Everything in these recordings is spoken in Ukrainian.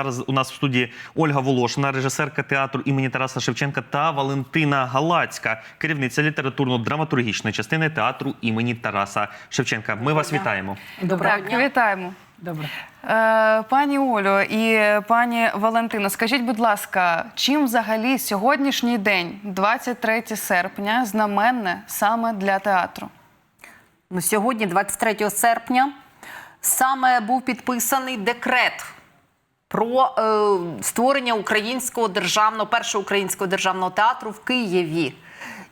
Зараз у нас в студії Ольга Волошина, режисерка театру імені Тараса Шевченка та Валентина Галацька, керівниця літературно-драматургічної частини театру імені Тараса Шевченка. Ми вас вітаємо. Доброго так, дня. вітаємо. Добре. Е, пані Олю і пані Валентино, скажіть, будь ласка, чим взагалі сьогоднішній день, 23 серпня, знаменне саме для театру? Ну, сьогодні, 23 серпня, саме був підписаний декрет про е, створення українського державного, першого українського державного театру в Києві.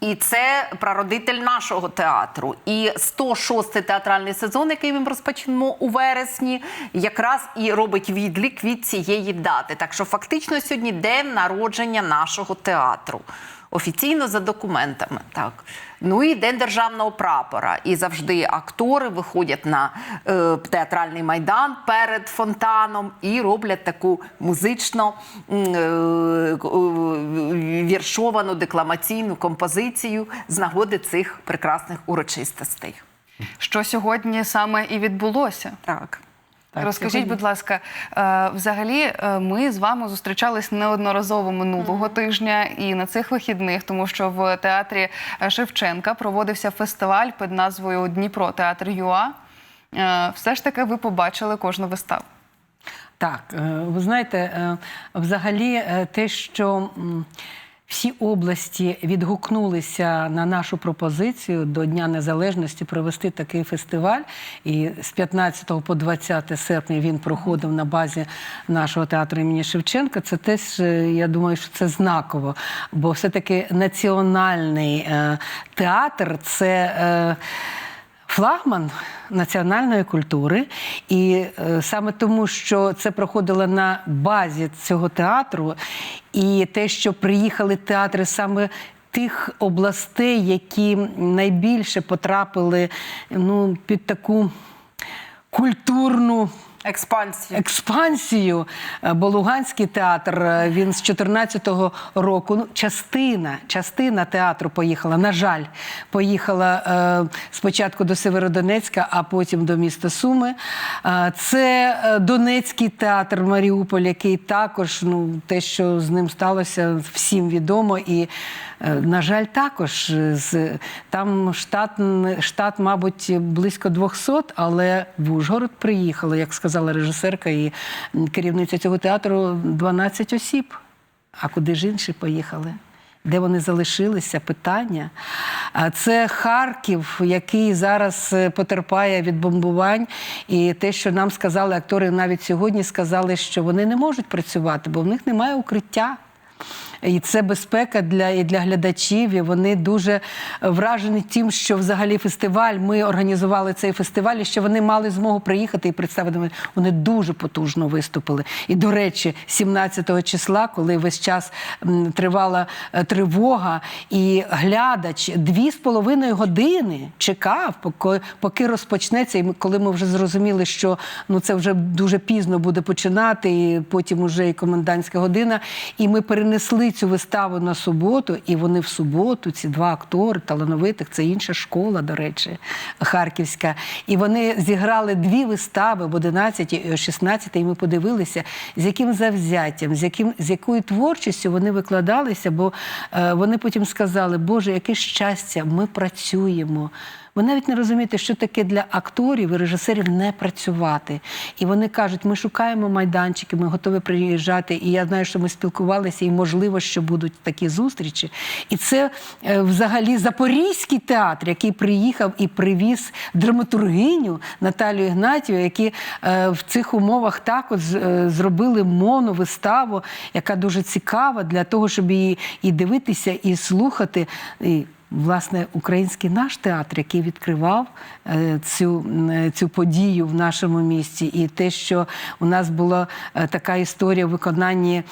І це прародитель нашого театру. І 106-й театральний сезон, який ми розпочнемо у вересні, якраз і робить відлік від цієї дати. Так що фактично сьогодні день народження нашого театру. Офіційно за документами, так. Ну і день державного прапора. І завжди актори виходять на е, театральний майдан перед фонтаном і роблять таку музично е, е, віршовану декламаційну композицію з нагоди цих прекрасних урочистостей. Що сьогодні саме і відбулося? Так. Так, Розкажіть, сьогодні- будь ласка, е, взагалі е, ми з вами зустрічались неодноразово минулого тижня і на цих вихідних, тому що в театрі е, Шевченка проводився фестиваль під назвою Дніпро Театр ЮА. Все ж таки ви побачили кожну виставу. Так, ви знаєте, взагалі те, що всі області відгукнулися на нашу пропозицію до Дня Незалежності провести такий фестиваль. І з 15 по 20 серпня він проходив на базі нашого театру імені Шевченка. Це теж, е, я думаю, що це знаково, бо все-таки національний е, театр це. е, Флагман національної культури, і е, саме тому, що це проходило на базі цього театру, і те, що приїхали театри саме тих областей, які найбільше потрапили ну, під таку культурну. Експансія. Експансію, Е, бо Луганський театр е, він з 14-го року. Ну, частина, частина театру поїхала. На жаль, поїхала е, спочатку до Северодонецька, а потім до міста Суми. Е, це е, Донецький театр Маріуполь, який також ну, те, що з ним сталося, всім відомо. І, на жаль, також е, там штат, штат, мабуть, близько 200, але в Ужгород приїхало, як сказала режисерка і керівниця цього театру, 12 осіб. А куди ж інші поїхали? Де вони залишилися? Питання. А це Харків, який зараз е, потерпає від бомбувань. І те, що нам сказали актори, навіть сьогодні сказали, що вони не можуть працювати, бо в них немає укриття. І це безпека для, і для глядачів. І вони дуже вражені тим, що взагалі фестиваль. Ми організували цей фестиваль, і що вони мали змогу приїхати і представити. Вони дуже потужно виступили. І, до речі, 17 числа, коли весь час тривала е, тривога, і глядач дві з половиною години чекав, поки, розпочнеться. І коли ми вже зрозуміли, що ну це вже дуже пізно буде починати, і потім уже і комендантська година. І ми перенесли цю виставу на суботу, і вони в суботу, ці два актори талановитих, це інша школа, до речі, харківська. І вони зіграли дві вистави в 11 і о 16, і ми подивилися, з яким завзяттям, з яким з якою творчістю вони викладалися, бо е, вони потім сказали, Боже, яке щастя, ми працюємо. Ви навіть не розумієте, що таке для акторів і режисерів не працювати. І вони кажуть, ми шукаємо майданчики, ми готові приїжджати. І я знаю, що ми спілкувалися, і можливо, що будуть такі зустрічі. І це е, взагалі Запорізький театр, який приїхав і привіз драматургиню Наталію Ігнатію, які е, в цих умовах також е, зробили моновиставу, яка дуже цікава для того, щоб її і дивитися, і слухати. І власне український наш театр, який відкривав е, цю, е, цю подію в нашому місті, і те, що у нас була е, така історія в виконанні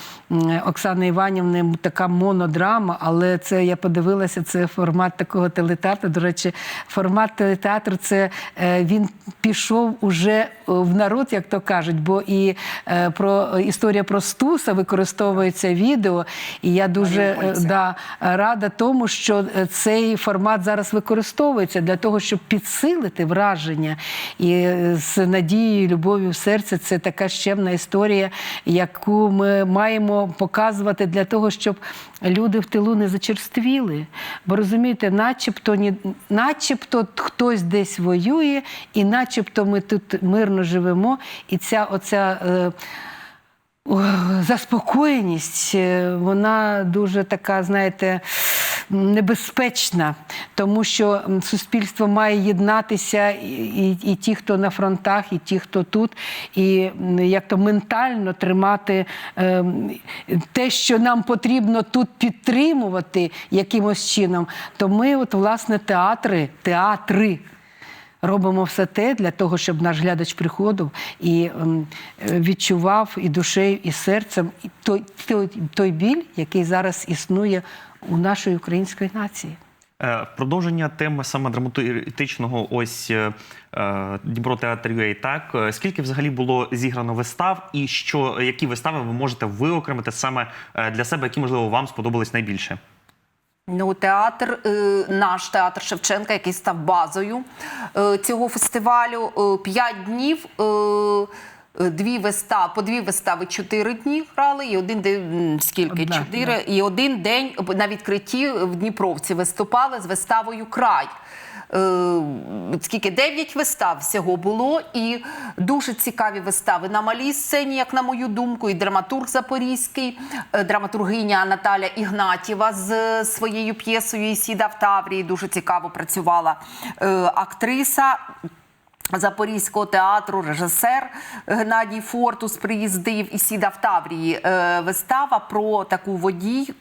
Оксани Іванівни, така монодрама, але це я подивилася, це формат такого телетеатру. До речі, формат телетеатру це він пішов уже в народ, як то кажуть, бо і про історія про Стуса використовується відео, і я дуже да, рада тому, що е, цей формат зараз використовується для того, щоб підсилити враження і з надією, любов'ю в серці. Це така щемна історія, яку ми маємо показувати для того, щоб люди в тилу не зачерствіли. Бо розумієте, начебто, ні, начебто хтось десь воює, і начебто ми тут мирно живемо, і ця оця. Е, Заспокоєність, е, вона дуже така, знаєте, небезпечна, тому що суспільство має єднатися і, і, і ті, хто на фронтах, і ті, хто тут, і як то ментально тримати е, те, що нам потрібно тут підтримувати якимось чином. То ми, от, власне, театри, театри. Робимо все те для того, щоб наш глядач приходив і ем, відчував і душею, і серцем той, той, той біль, який зараз існує у нашої української нації. Е, в Продовження теми саме драматичного ось е, е, Дніпро театр UA, так скільки взагалі було зіграно вистав, і що які вистави ви можете виокремити саме для себе, які можливо вам сподобались найбільше? Ну, театр, наш театр Шевченка, який став базою цього фестивалю. П'ять днів. Дві вистави, по дві вистави чотири дні грали, і один день скільки? Одна, чотири. І один день на відкритті в Дніпровці виступали з виставою Край. Е, скільки дев'ять вистав всього було, і дуже цікаві вистави на малій сцені, як на мою думку, і драматург запорізький, е, драматургиня Наталя Ігнатєва з е, своєю п'єсою «Ісіда в Таврії. Дуже цікаво працювала актриса. Запорізького театру режисер Геннадій Фортус приїздив і сідав Таврії. Е, вистава про таку водійку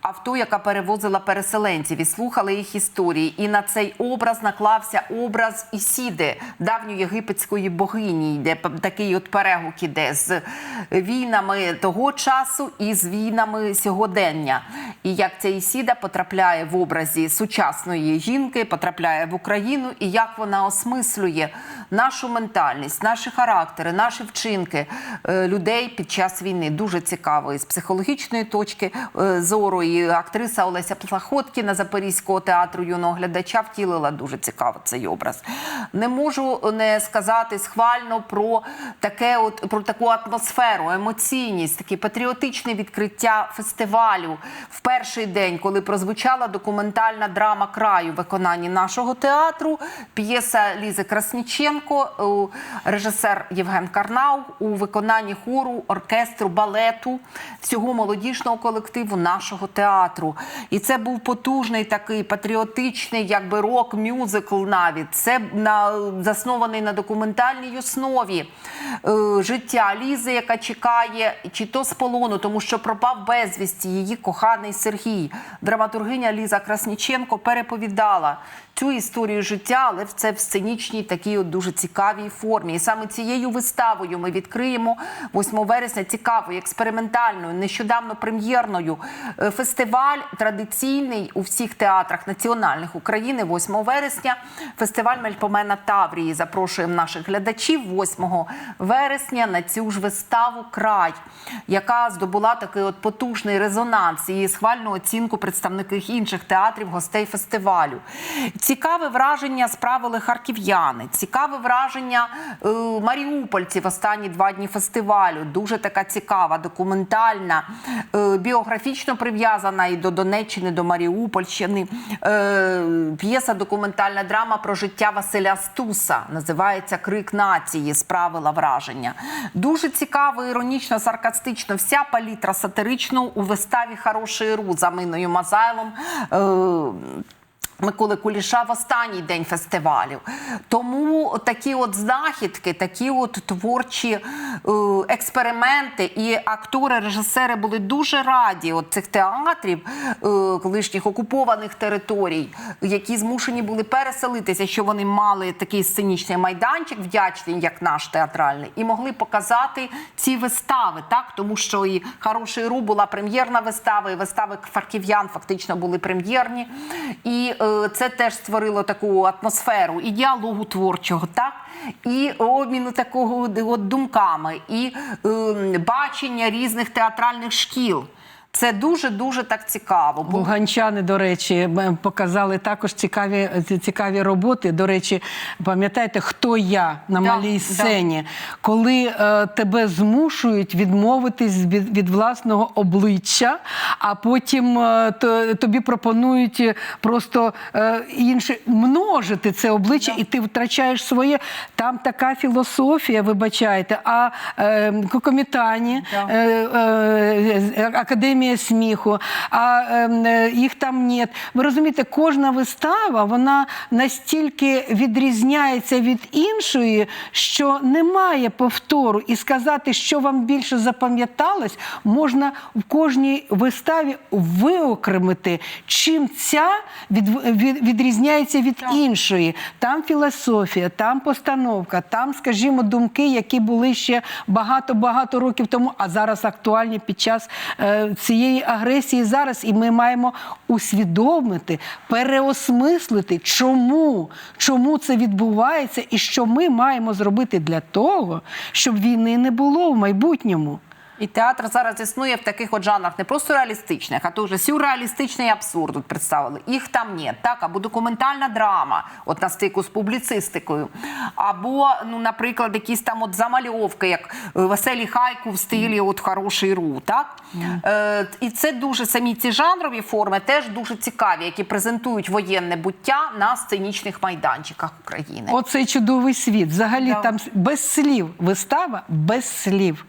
авто, яка перевозила переселенців і слухали їх історії. І на цей образ наклався образ Ісіди, давньої єгипетської богині, де такий от перегук іде з війнами того часу і з війнами сьогодення. І як ця Ісіда потрапляє в образі сучасної жінки, потрапляє в Україну, і як вона осмислює нашу ментальність, наші характери, наші вчинки е, людей під час війни. Дуже цікаво і з психологічної точки е, зору. І актриса Олеся Плахоткіна Запорізького театру юного глядача втілила дуже цікаво цей образ. Не можу не сказати схвально про таке, от про таку атмосферу, емоційність, таке патріотичне відкриття фестивалю в перший день, коли прозвучала документальна драма краю виконанні нашого театру. П'єса Лізи Красніченко, е, режисер Євген Карнау у виконанні хору, оркестру, балету, всього молодіжного колективу нашого театру. І це був потужний такий патріотичний, якби рок-мюзикл навіть. Це на, заснований на документальній основі е, життя Лізи, яка чекає чи то з полону, тому що пропав безвісті її коханий Сергій. Драматургиня Ліза Красніченко переповідала цю історію життя, але це в сценічній такій от дуже цікавій формі. І саме цією виставою ми відкриємо 8 вересня цікавою, експериментальною, нещодавно прем'єрною е, фестиваль традиційний у всіх театрах національних України 8 вересня. Фестиваль Мельпомена Таврії. Запрошуємо наших глядачів 8 вересня на цю ж виставу край, яка здобула такий от потужний резонанс і схвальну оцінку представників інших театрів, гостей фестивалю. Цікаве враження справили харків'яни, цікаве враження е, маріупольців останні два дні фестивалю. Дуже така цікава, документальна, е, біографічно прив'язана і до Донеччини, до Маріупольщини. Е, п'єса документальна драма про життя Василя Стуса. Називається Крик нації. Справила враження. Дуже цікаво, іронічно, саркастично. Вся палітра сатирично у виставі Хороший Ру за Миною Мазайлом. Е, Миколи Куліша в останній день фестивалю. Тому такі от знахідки, такі от творчі е, експерименти, і актори, режисери були дуже раді от цих театрів е, колишніх окупованих територій, які змушені були переселитися, що вони мали такий сценічний майданчик, вдячний, як наш театральний, і могли показати ці вистави, так тому що і хороший ру була прем'єрна вистава, і вистави харків'ян фактично були прем'єрні. І е, це теж створило таку атмосферу і діалогу творчого, так і обміну такого от думками, і е, бачення різних театральних шкіл. Це дуже дуже так цікаво. Бо Луганчани, до речі, показали також цікаві, цікаві роботи. До речі, пам'ятаєте, хто я на Да, малій да. сцені, коли е, тебе змушують відмовитись від, від власного обличчя, а потім е, то- тобі пропонують е, просто е, інше множити це обличчя, і ти втрачаєш своє. Там така філософія, вибачайте. А е, Кокомітані, Да. е, е, Академія сміху, а ем, е, їх там нет. Ви розумієте, кожна вистава вона настільки відрізняється від іншої, що немає повтору. І сказати, що вам більше запам'яталось, можна в кожній виставі виокремити, чим ця від, від, відрізняється від іншої. Там філософія, там постановка, там, скажімо, думки, які були ще багато-багато років тому, а зараз актуальні під час е, цієї агресії зараз. І ми маємо усвідомити, переосмислити, чому, чому це відбувається, і що ми маємо зробити для того, щоб війни не було в майбутньому. І театр зараз існує в таких от жанрах не просто реалістичних, а дуже сюрреалістичний абсурд тут представили. Їх там нет, так, або документальна драма, от на стику з публіцистикою, або, ну, наприклад, якісь там от замальовки, як е, веселі хайку в стилі от хороший ру. Так? Е, і це дуже самі ці жанрові форми теж дуже цікаві, які презентують воєнне буття на сценічних майданчиках України. Оцей чудовий світ. Взагалі Да. там без слів. Вистава без слів.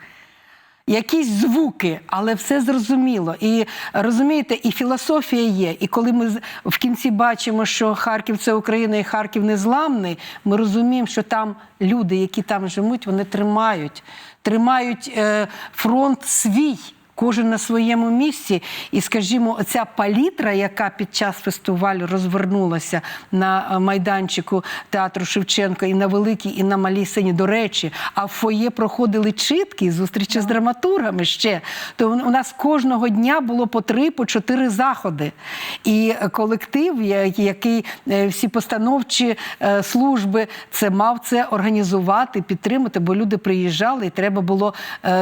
Якісь звуки, але все зрозуміло. І розумієте, і філософія є. І коли ми в кінці бачимо, що Харків це Україна і Харків незламний, ми розуміємо, що там люди, які там живуть, вони тримають, тримають е, фронт свій. Кожен на своєму місці, і скажімо, оця палітра, яка під час фестивалю розвернулася на е, майданчику театру Шевченка і на великій, і на малій сцені. До речі, а в фоє проходили читки, зустрічі з драматургами ще. То у нас кожного дня було по три, по чотири заходи. І колектив, який е, всі постановчі е, служби, це мав це організувати, підтримати, бо люди приїжджали, і треба було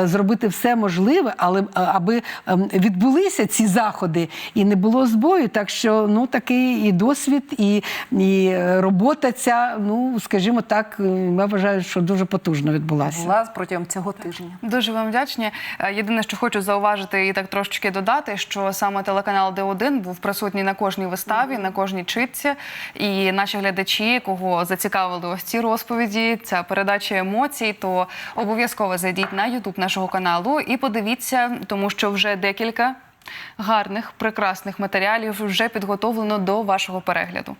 зробити все можливе, але аби ем, відбулися ці заходи і не було збою. Так що ну такий і досвід, і, і е, робота ця, ну скажімо так, е, я вважаю, що дуже потужно відбулася. Була протягом цього тижня. Дуже вам вдячні. Е, Єдине, що хочу зауважити і так трошечки додати, що саме телеканал Д1 був присутній на кожній виставі, на кожній читці. І наші глядачі, кого зацікавили ось ці розповіді, ця передача емоцій, то обов'язково зайдіть на Ютуб нашого каналу і подивіться, тому що вже декілька гарних, прекрасних матеріалів вже підготовлено до вашого перегляду.